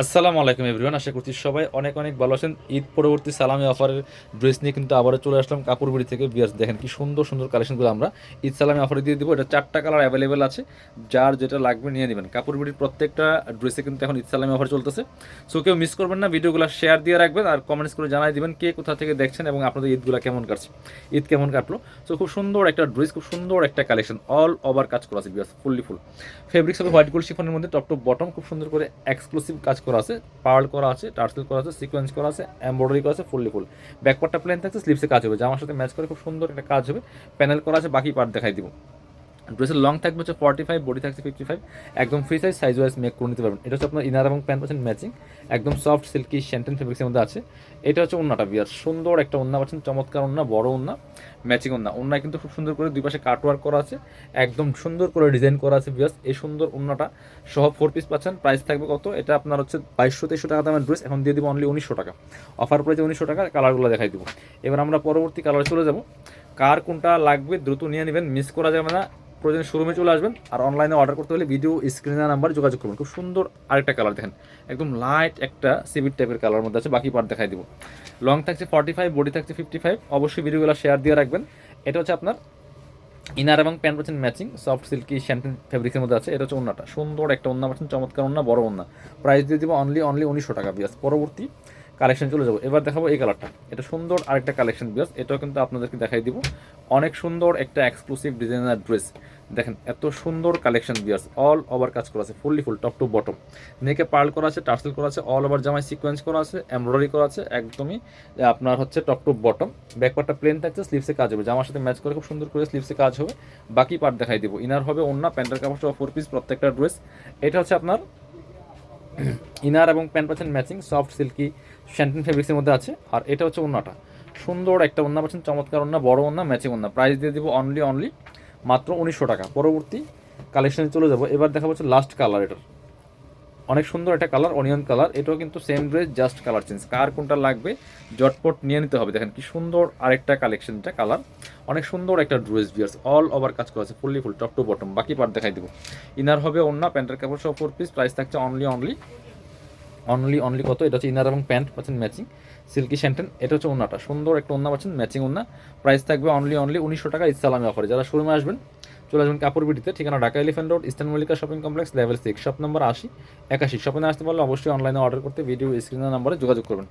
আসসালামু আলাইকুম এভরিওয়ান, আশা করছি সবাই অনেক অনেক ভালো আছেন। ঈদ পরবর্তী সালামি অফারের ড্রেস নিয়ে কিন্তু আবারও চলে আসলাম কাপড়বাড়ি থেকে। বিয়ার্স, দেখেন কি সুন্দর সুন্দর কালেকশনগুলো আমরা ঈদ সালামি অফারে দিয়ে দিব। এটা চারটা কালার অ্যাভেলেবেল আছে। যার যেটা লাগবে নিয়ে নেবেন। কাপড়বাড়ির প্রত্যেকটা ড্রেসে কিন্তু এখন ঈদ সালামি অফার চলতেছে। সো কেউ মিস করবেন না, ভিডিওগুলো শেয়ার দিয়ে রাখবেন আর কমেন্টস করে জানাই দিবেন কে কোথা থেকে দেখছেন এবং আপনাদের ঈদগুলো কেমন কাটছে। ঈদ কেমন কাটলো? সো খুব সুন্দর একটা ড্রেস, খুব সুন্দর একটা কালেকশন। অল ওভার কাজ করা আছে, বিয়ার্স ফুললি ফুল ফেব্রিক্স হবে হোয়াইট গোল্ড শিফনের মধ্যে টপ টু বটম খুব সুন্দর করে এক্সক্লুসিভ কাজ করা আছে পার্ল করা আছে টার্সেল করা আছে সিকোয়েন্স করা আছে এমব্রয়ডারি করা আছে ফুললি ফুল ব্যাকপার্টটা প্লেন থাকছে স্লিপসে কাজ হবে। জামার সাথে ম্যাচ করে খুব সুন্দর একটা কাজ হবে। প্যানেল করা আছে, বাকি পার্ট দেখাই দিব। ড্রেসের লং থাকবে হচ্ছে ফর্টি ফাইভ বডি থাকছে ফিফটি ফাইভ একদম free size size wise make করে নিতে পারবেন। এটা হচ্ছে আপনার ইনার এবং প্যান্ট পাচ্ছেন ম্যাচিং একদম সফট সিল্কি শ্যান্টেন ফেব্রিক্সের মধ্যে আছে। এটা হচ্ছে ওন্নাটা, বিয়ার। সুন্দর একটা ওন্না পাচ্ছেন, চমৎকার ওন্না, বড় ওন্না ম্যাচিং ওন্না। ওন্নায় কিন্তু খুব সুন্দর করে দুই পাশে কাটওয়ার্ক করা আছে। একদম সুন্দর করে ডিজাইন করা আছে বিয়াস এই সুন্দর ওন্নাটা সহ ফোর পিস পাচ্ছেন। প্রাইস থাকবে কত? এটা আপনার হচ্ছে বাইশশো তেইশশো টাকা দামের ড্রেস এখন দিয়ে দিব অনলি উনিশশো টাকা। অফার প্রাইসে উনিশশো টাকা কালারগুলো দেখাই দিব। এবার আমরা পরবর্তী কালারে চলে যাব। কার কোনটা লাগবে দ্রুত নিয়ে নেবেন মিস করা যাবে না। প্রয়োজন শোরুমে চলে আসবেন আর অনলাইনে অর্ডার করতে হলে ভিডিও স্ক্রিনের নাম্বার যোগাযোগ করবেন। খুব সুন্দর আরেকটা কালার দেখেন। একদম লাইট একটা সিভিট টাইপের কালার মধ্যে আছে, বাকি পার্ট দেখাই দিব। লং থাকছে ফর্টি ফাইভ বডি থাকছে ফিফটি ফাইভ অবশ্যই ভিডিওগুলো শেয়ার দিয়ে রাখবেন। এটা হচ্ছে আপনার ইনার এবং প্যান্ট পাচ্ছেন ম্যাচিং সফট সিল্কি শ্যাম্পেন ফেব্রিক্সের মধ্যে আছে। এটা হচ্ছে ওন্নাটা। সুন্দর একটা ওন্না পাচ্ছেন চমৎকার ওন্না, বড় ওন্না। প্রাইস দিয়ে দিব অনলি অনলি উনিশশো টাকা, বিয়াস। পরবর্তী কালেকশন চলে যাব। এবার দেখাবো এই কালারটা। এটা সুন্দর আরেকটা কালেকশন বিয়াস এটাও কিন্তু আপনাদেরকে দেখাই দিব। অনেক সুন্দর একটা এক্সক্লুসিভ ডিজাইনার ড্রেস দেখেন, এত সুন্দর কালেকশন বিয়ার্স। অল ওভার কাজ করা আছে fully full top to bottom নেকে পার্ল করা আছে টার্সেল করা আছে অল ওভার জামায় সিকোয়েন্স করা আছে এমব্রয়ডারি করা আছে, একদমই আপনার হচ্ছে টপ টু বটম ব্যাকপার্টটা প্লেন থাকছে স্লিভসে কাজ হবে। জামার সাথে ম্যাচ করে খুব সুন্দর করে স্লিভসে কাজ হবে। বাকি পার্ট দেখাই দিব। ইনার হবে অন্য প্যান্টের কাপড় ফোর পিস প্রত্যেকটা ড্রেস এটা হচ্ছে আপনার ইনার এবং প্যান্ট পাচ্ছেন ম্যাচিং, সফট, সিল্কি শ্যান্টিন ফেব্রিক্সের মধ্যে আছে। আর এটা হচ্ছে ওন্নাটা। সুন্দর একটা ওন্না পাচ্ছেন, চমৎকার ওন্না, বড় ওন্না, ম্যাচিং ওন্না। প্রাইস দিয়ে দেবো অনলি অনলি মাত্র উনিশশো টাকা। পরবর্তী কালেকশনে চলে যাব। এবার দেখা হচ্ছে লাস্ট কালার এটার। অনেক সুন্দর একটা কালার অনিয়ন কালার এটাও কিন্তু same dress just colour change কার কোনটা লাগবে, জটপট নিয়ে নিতে হবে। দেখেন কি সুন্দর আরেকটা কালেকশনটা কালার অনেক সুন্দর একটা ড্রেস বিয়ার্স অল ওভার কাজ করা আছে fully full top to bottom বাকি পার্ট দেখাই দিব। ইনার হবে অন্য প্যান্টের কাপড় সহ ফোর পিস প্রাইস থাকছে অনলি অনলি অনলি অনলি কত? এটা হচ্ছে ইনার এবং প্যান্ট পাচ্ছেন ম্যাচিং সিল্কি শ্যান্টেন এটা হচ্ছে ওনাটা সুন্দর একটা ওনা পাচ্ছেন ম্যাচিং ওনা প্রাইস থাকবে অনলি অনলি উনিশশো টাকা ইসলামী অফারে যারা শোরুমে আসবেন, চলে আসবেন কাপড় বিটিতে ঠিকানা Dhaka elephant road Eastern Mallika shopping complex level six shop number আশি, একাশি। শপিং আসতে পারলে অবশ্যই অনলাইনে অর্ডার করতে ভিডিও স্ক্রিনের নাম্বারে যোগাযোগ করবেন।